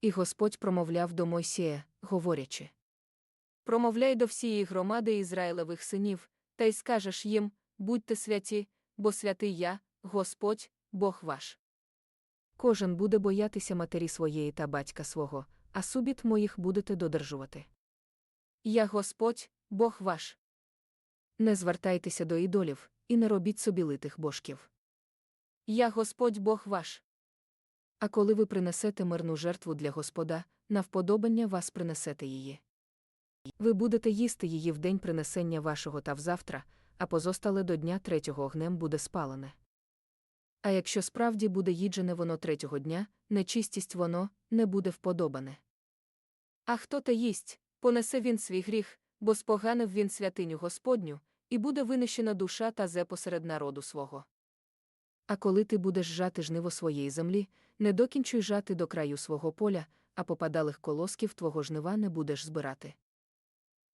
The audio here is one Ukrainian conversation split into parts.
І Господь промовляв до Мойсія, говорячи: Промовляй до всієї громади Ізраїлевих синів, та й скажеш їм: будьте святі, бо святий я, Господь, Бог ваш. Кожен буде боятися матері своєї та батька свого, а субіт моїх будете додержувати. Я Господь, Бог ваш. Не звертайтеся до ідолів, і не робіть собі литих божків. Я Господь Бог ваш. А коли ви принесете мирну жертву для Господа, на вподобання вас принесете її. Ви будете їсти її в день принесення вашого та взавтра, а позостале до дня третього огнем буде спалене. А якщо справді буде їджене воно третього дня, нечистість воно не буде вподобане. А хто те їсть, понесе він свій гріх, бо споганив він святиню Господню, і буде винищена душа та зе посеред народу свого. А коли ти будеш жати жниво своєї землі, не докінчуй жати до краю свого поля, а попадалих колосків твого жнива не будеш збирати.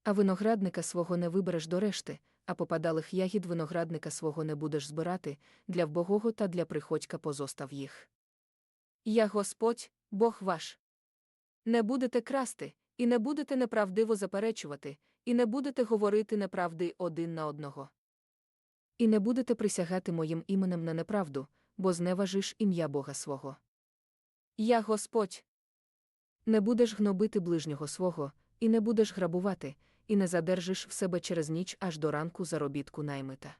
А виноградника свого не вибереш до решти, а попадалих ягід виноградника свого не будеш збирати, для вбогого та для приходька позостав їх. Я Господь, Бог ваш. Не будете красти, і не будете неправдиво заперечувати, і не будете говорити неправди один на одного. І не будете присягати моїм іменем на неправду, бо зневажиш ім'я Бога свого. Я Господь. Не будеш гнобити ближнього свого, і не будеш грабувати, і не задержиш в себе через ніч аж до ранку заробітку наймита.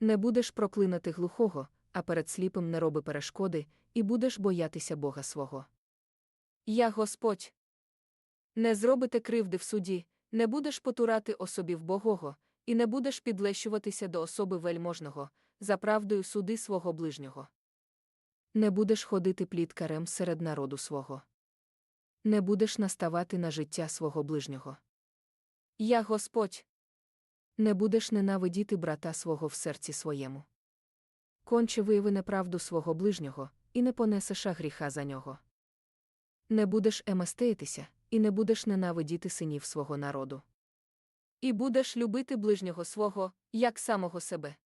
Не будеш проклинати глухого, а перед сліпим не роби перешкоди, і будеш боятися Бога свого. Я Господь. Не зробите кривди в суді, не будеш потурати особі в богого, і не будеш підлещуватися до особи вельможного, за правдою суди свого ближнього. Не будеш ходити пліткарем серед народу свого. Не будеш наставати на життя свого ближнього. Я Господь. Не будеш ненавидіти брата свого в серці своєму. Конче вияви неправду свого ближнього, і не понесеш гріха за нього. Не будеш емастеїтися, і не будеш ненавидіти синів свого народу. І будеш любити ближнього свого, як самого себе.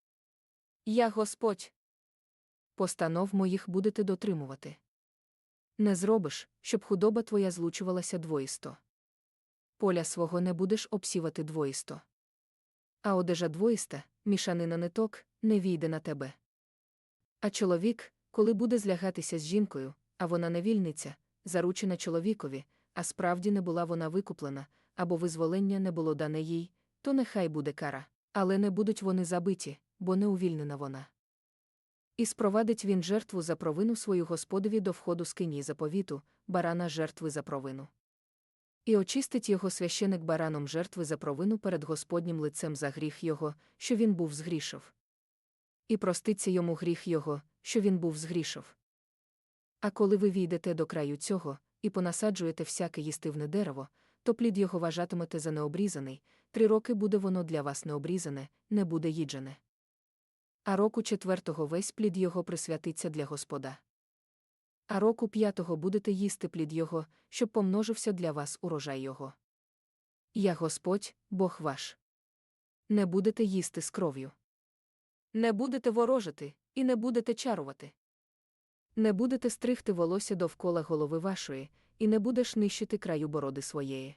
Я Господь. Постанов моїх будете дотримувати. Не зробиш, щоб худоба твоя злучувалася двоїсто. Поля свого не будеш обсівати двоїсто. А одежа двоїста, мішанина ниток, не війде на тебе. А чоловік, коли буде злягатися з жінкою, а вона невільниця, заручена чоловікові, а справді не була вона викуплена, або визволення не було дане їй, то нехай буде кара, але не будуть вони забиті, бо не увільнена вона. І спровадить він жертву за провину свою господові до входу скині заповіту, барана жертви за провину. І очистить його священик бараном жертви за провину перед Господнім лицем за гріх його, що він був згрішив. І проститься йому гріх його, що він був згрішив. А коли ви війдете до краю цього, і понасаджуєте всяке їстивне дерево, то плід його вважатимете за необрізаний, три роки буде воно для вас необрізане, не буде їджене. А року четвертого весь плід його присвятиться для Господа. А року п'ятого будете їсти плід його, щоб помножився для вас урожай його. Я Господь, Бог ваш. Не будете їсти з кров'ю. Не будете ворожити, і не будете чарувати. Не будете стригти волосся довкола голови вашої, і не будеш нищити краю бороди своєї.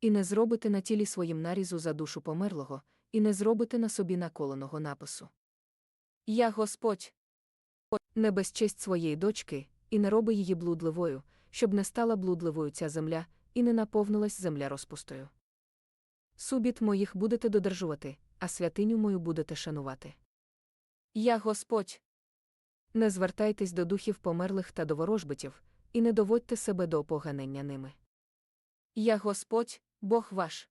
І не зробите на тілі своїм нарізу за душу померлого, і не зробите на собі наколеного напису. Я Господь. Не безчесть своєї дочки, і не роби її блудливою, щоб не стала блудливою ця земля, і не наповнилась земля розпустою. Субіт моїх будете додержувати, а святиню мою будете шанувати. Я Господь. Не звертайтесь до духів померлих та до ворожбитів, і не доводьте себе до опоганення ними. Я Господь, Бог ваш.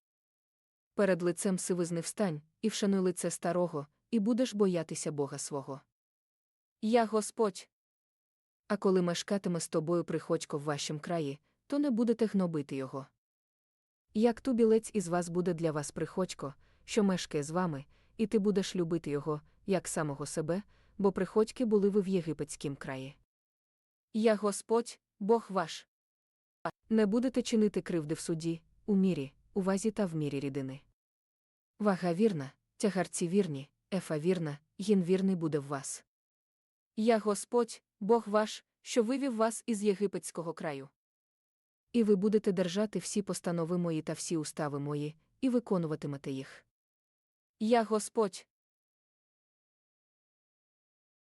Перед лицем сивизни встань, і вшануй лице старого, і будеш боятися Бога свого. Я Господь. А коли мешкатиме з тобою приходько в вашім краї, то не будете гнобити його. Як ту білець із вас буде для вас приходько, що мешкає з вами, і ти будеш любити його, як самого себе, бо приходьки були ви в єгипетськім краї. Я Господь, Бог ваш. Не будете чинити кривди в суді, у мірі, у вазі та в мірі рідини. Вага вірна, тягарці вірні, ефа вірна, гін вірний буде в вас. Я Господь, Бог ваш, що вивів вас із єгипетського краю. І ви будете держати всі постанови мої та всі устави мої, і виконуватимете їх. Я Господь,